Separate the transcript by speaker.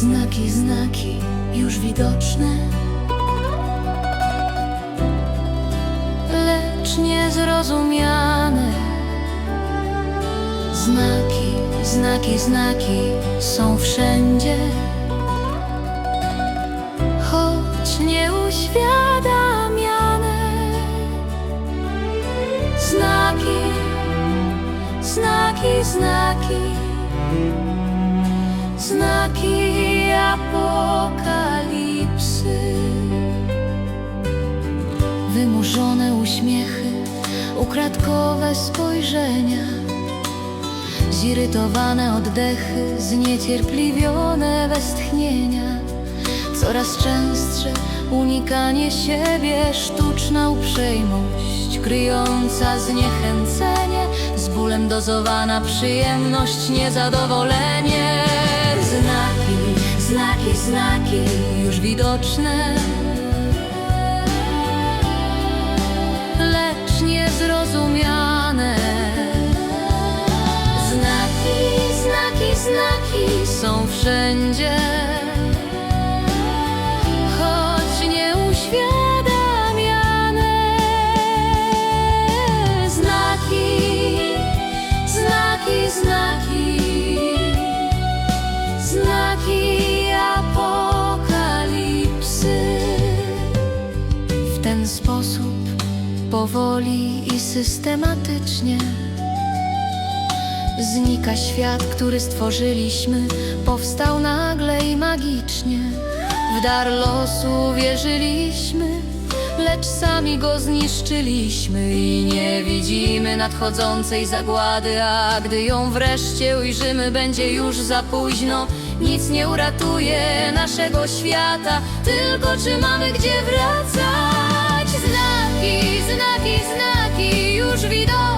Speaker 1: Znaki, znaki, już widoczne, lecz niezrozumiane. Znaki, znaki, znaki są wszędzie, choć nieuświadamiane. Znaki, znaki, znaki, znaki uśmiechy, ukradkowe spojrzenia, zirytowane oddechy, zniecierpliwione westchnienia, coraz częstsze unikanie siebie, sztuczna uprzejmość, kryjąca zniechęcenie, z bólem dozowana przyjemność, niezadowolenie. Znaki, znaki, znaki już widoczne. Są wszędzie, choć nieuświadamiane. Znaki, znaki, znaki, znaki apokalipsy. W ten sposób powoli i systematycznie znika świat, który stworzyliśmy, powstał nagle i magicznie. W dar losu wierzyliśmy, lecz sami go zniszczyliśmy i nie widzimy nadchodzącej zagłady, a gdy ją wreszcie ujrzymy, będzie już za późno. Nic nie uratuje naszego świata, tylko czy mamy gdzie wracać? Znaki, znaki, znaki już widoczne.